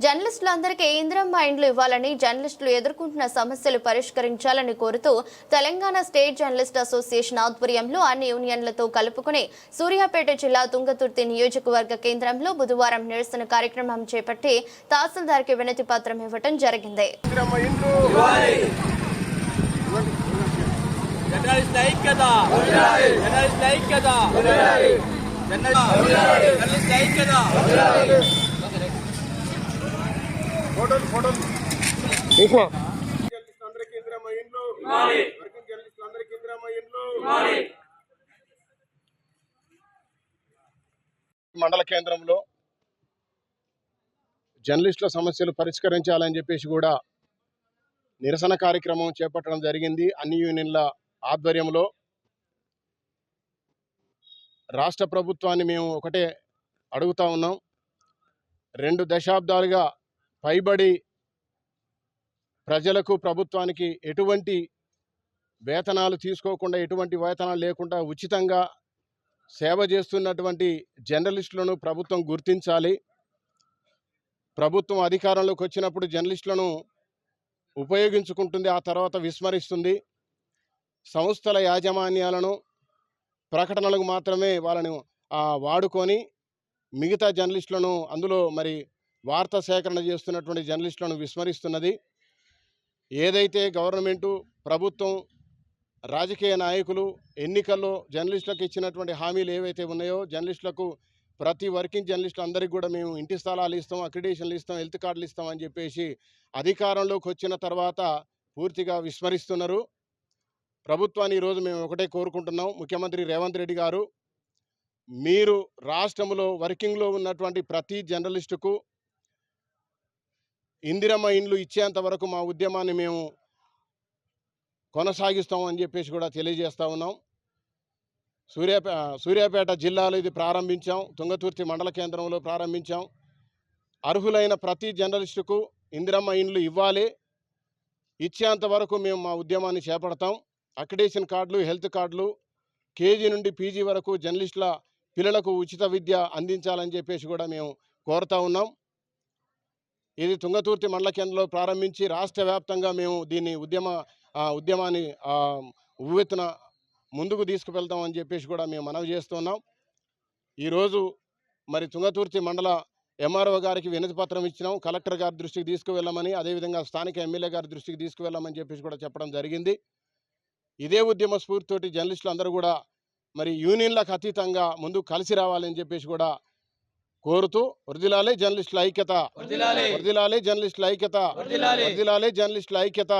జర్నలిస్టులందరికీ ఇందిరమ్మ ఇండ్లు ఇవ్వాలని జర్నలిస్టులు ఎదుర్కొంటున్న సమస్యలు పరిష్కరించాలని కోరుతూ తెలంగాణ స్టేట్ జర్నలిస్ట్ అసోసియేషన్ ఆధ్వర్యంలో అన్ని యూనియన్లతో కలుపుకుని సూర్యాపేట జిల్లా తుంగతుర్తి నియోజకవర్గ కేంద్రంలో బుధవారం నిరసన కార్యక్రమం చేపట్టి తహసీల్దార్కి వినతి పత్రం ఇవ్వడం జరిగింది. జర్నలిస్ట్ ఐక్యత. జర్నలిస్ట్ ఐక్యత. జర్నలిస్ట్ ఐక్యత. ఫోటోలు ఫోటోలు. జర్నలిస్ట్ అందరికీ ఇందిరమ్మ ఇండ్లు. వర్కింగ్ జర్నలిస్ట్ అందరికీ ఇందిరమ్మ ఇండ్లు. మండల కేంద్రంలో జర్నలిస్టుల సమస్యలు పరిష్కరించాలని చెప్పేసి కూడా నిరసన కార్యక్రమం చేపట్టడం జరిగింది. అన్ని యూనియన్ల ఆధ్వర్యంలో రాష్ట్ర ప్రభుత్వాన్ని మేము ఒకటే అడుగుతా ఉన్నాం. రెండు దశాబ్దాలుగా పైబడి ప్రజలకు ప్రభుత్వానికి ఎటువంటి వేతనాలు తీసుకోకుండా ఎటువంటి వేతనాలు లేకుండా ఉచితంగా సేవ చేస్తున్నటువంటి జర్నలిస్టులను ప్రభుత్వం గుర్తించాలి. ప్రభుత్వం అధికారంలోకి వచ్చినప్పుడు జర్నలిస్టులను ఉపయోగించుకుంటుంది ఆ తర్వాత విస్మరిస్తుంది. సంస్థల యాజమాన్యాలను ప్రకటనలకు మాత్రమే వాళ్ళను వాడుకొని మిగతా జర్నలిస్టులను అందులో మరి వార్తా సేకరణ చేస్తున్నటువంటి జర్నలిస్టులను విస్మరిస్తున్నది. ఏదైతే గవర్నమెంటు ప్రభుత్వం రాజకీయ నాయకులు ఎన్నికల్లో జర్నలిస్టులకు ఇచ్చినటువంటి హామీలు ఏవైతే ఉన్నాయో జర్నలిస్టులకు ప్రతి వర్కింగ్ జర్నలిస్టులు అందరికీ కూడా మేము ఇంటి స్థలాలు ఇస్తాం అక్రిడేషన్లు ఇస్తాం హెల్త్ కార్డులు ఇస్తాం అని చెప్పేసి అధికారంలోకి వచ్చిన తర్వాత పూర్తిగా విస్మరిస్తున్నారు. ప్రభుత్వాన్ని ఈరోజు మేము ఒకటే కోరుకుంటున్నాం. ముఖ్యమంత్రి రేవంత్ రెడ్డి గారు మీరు రాష్ట్రంలో వర్కింగ్లో ఉన్నటువంటి ప్రతి జర్నలిస్టుకు ఇందిరమ్మ ఇండ్లు ఇచ్చేంత వరకు మా ఉద్యమాన్ని మేము కొనసాగిస్తాం అని చెప్పేసి కూడా తెలియజేస్తా ఉన్నాం. సూర్యాపే సూర్యాపేట జిల్లాలో ఇది ప్రారంభించాం. తుంగతుర్తి మండల కేంద్రంలో ప్రారంభించాం. అర్హులైన ప్రతి జర్నలిస్టుకు ఇందిరమ్మ ఇండ్లు ఇవ్వాలి. ఇచ్చేంత వరకు మేము మా ఉద్యమాన్ని చేపడతాం. అక్రిడేషన్ కార్డులు హెల్త్ కార్డులు కేజీ నుండి పీజీ వరకు జర్నలిస్టుల పిల్లలకు ఉచిత విద్య అందించాలని చెప్పేసి కూడా మేము కోరుతా ఉన్నాం. ఇది తుంగతుర్తి మండల కేంద్రంలో ప్రారంభించి రాష్ట్ర వ్యాప్తంగా మేము దీన్ని ఉద్యమ ఉద్యమాన్ని ఉవ్వెత్తున ముందుకు తీసుకువెళ్తామని చెప్పేసి కూడా మేము మనవి చేస్తున్నాం ఈరోజు మరి తుంగతుర్తి మండల ఎంఆర్ఓ గారికి వినతి పత్రం ఇచ్చినాం. కలెక్టర్ గారి దృష్టికి తీసుకువెళ్ళమని అదేవిధంగా స్థానిక ఎమ్మెల్యే గారి దృష్టికి తీసుకువెళ్ళమని చెప్పేసి కూడా చెప్పడం జరిగింది. ఇదే ఉద్యమ స్ఫూర్తితోటి జర్నలిస్టులు అందరూ కూడా మరి యూనియన్లకు అతీతంగా ముందుకు కలిసి రావాలని చెప్పేసి కూడా కోరుతూ వృదిలాలే జర్నలిస్టుల ఐక్యత వర్ధిల్లాలి. వృదిలాలే జర్నలిస్టుల ఐక్యత వర్ధిల్లాలి. వృదిలాలే జర్నలిస్టుల ఐక్యత